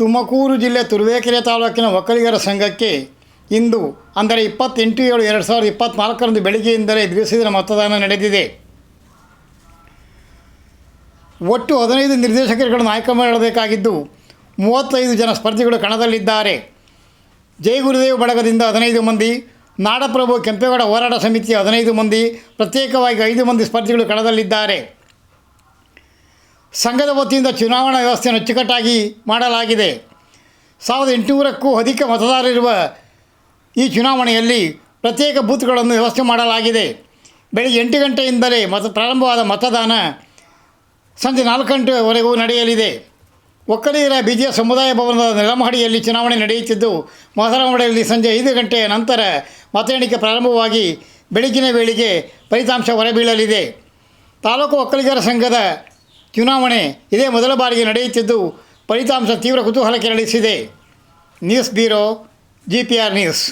ತುಮಕೂರು ಜಿಲ್ಲೆ ತುರುವೇಕೆರೆ ತಾಲೂಕಿನ ಒಕ್ಕಲಿಗರ ಸಂಘಕ್ಕೆ ಇಂದು, ಅಂದರೆ ಇಪ್ಪತ್ತೆಂಟು ಏಳು ಎರಡು ಸಾವಿರದ ಇಪ್ಪತ್ತ್ನಾಲ್ಕರಂದು ಬೆಳಗ್ಗೆಯಿಂದಲೇ ದ್ವಿಸಿದ ಮತದಾನ ನಡೆದಿದೆ. ಒಟ್ಟು ಹದಿನೈದು ನಿರ್ದೇಶಕರುಗಳನ್ನು ಆಯ್ಕೆ ಮಾಡಬೇಕಾಗಿದ್ದು ಮೂವತ್ತೈದು ಜನ ಸ್ಪರ್ಧಿಗಳು ಕಣದಲ್ಲಿದ್ದಾರೆ. ಜಯಗುರುದೇವ್ ಬಳಗದಿಂದ ಹದಿನೈದು ಮಂದಿ, ನಾಡಪ್ರಭು ಕೆಂಪೇಗೌಡ ಹೋರಾಟ ಸಮಿತಿಯ ಹದಿನೈದು ಮಂದಿ, ಪ್ರತ್ಯೇಕವಾಗಿ ಐದು ಮಂದಿ ಸ್ಪರ್ಧಿಗಳು ಕಣದಲ್ಲಿದ್ದಾರೆ. ಸಂಘದ ವತಿಯಿಂದ ಚುನಾವಣಾ ವ್ಯವಸ್ಥೆಯನ್ನು ಅಚ್ಚುಕಟ್ಟಾಗಿ ಮಾಡಲಾಗಿದೆ. ಸಾವಿರದ ಎಂಟುನೂರಕ್ಕೂ ಅಧಿಕ ಮತದಾರರಿರುವ ಈ ಚುನಾವಣೆಯಲ್ಲಿ ಪ್ರತ್ಯೇಕ ಬೂತ್ಗಳನ್ನು ವ್ಯವಸ್ಥೆ ಮಾಡಲಾಗಿದೆ. ಬೆಳಗ್ಗೆ ಎಂಟು ಗಂಟೆಯಿಂದಲೇ ಮತ ಪ್ರಾರಂಭವಾದ ಮತದಾನ ಸಂಜೆ ನಾಲ್ಕು ಗಂಟೆವರೆಗೂ ನಡೆಯಲಿದೆ. ಒಕ್ಕಲಿಗರ ಬಿಜಿಯ ಸಮುದಾಯ ಭವನದ ನೆಲಮಹಡಿಯಲ್ಲಿ ಚುನಾವಣೆ ನಡೆಯುತ್ತಿದ್ದು ಮತದಾನದಲ್ಲಿ ಸಂಜೆ ಐದು ಗಂಟೆಯ ನಂತರ ಮತ ಎಣಿಕೆ ಪ್ರಾರಂಭವಾಗಿ ಬೆಳಗಿನ ವೇಳೆಗೆ ಫಲಿತಾಂಶ ಹೊರಬೀಳಲಿದೆ. ತಾಲೂಕು ಒಕ್ಕಲಿಗರ ಸಂಘದ ಚುನಾವಣೆ ಇದೇ ಮೊದಲ ಬಾರಿಗೆ ನಡೆಯುತ್ತಿದ್ದು ಫಲಿತಾಂಶ ತೀವ್ರ ಕುತೂಹಲಕ್ಕೆ ನಡೆಸಿದೆ news bureau G P R news.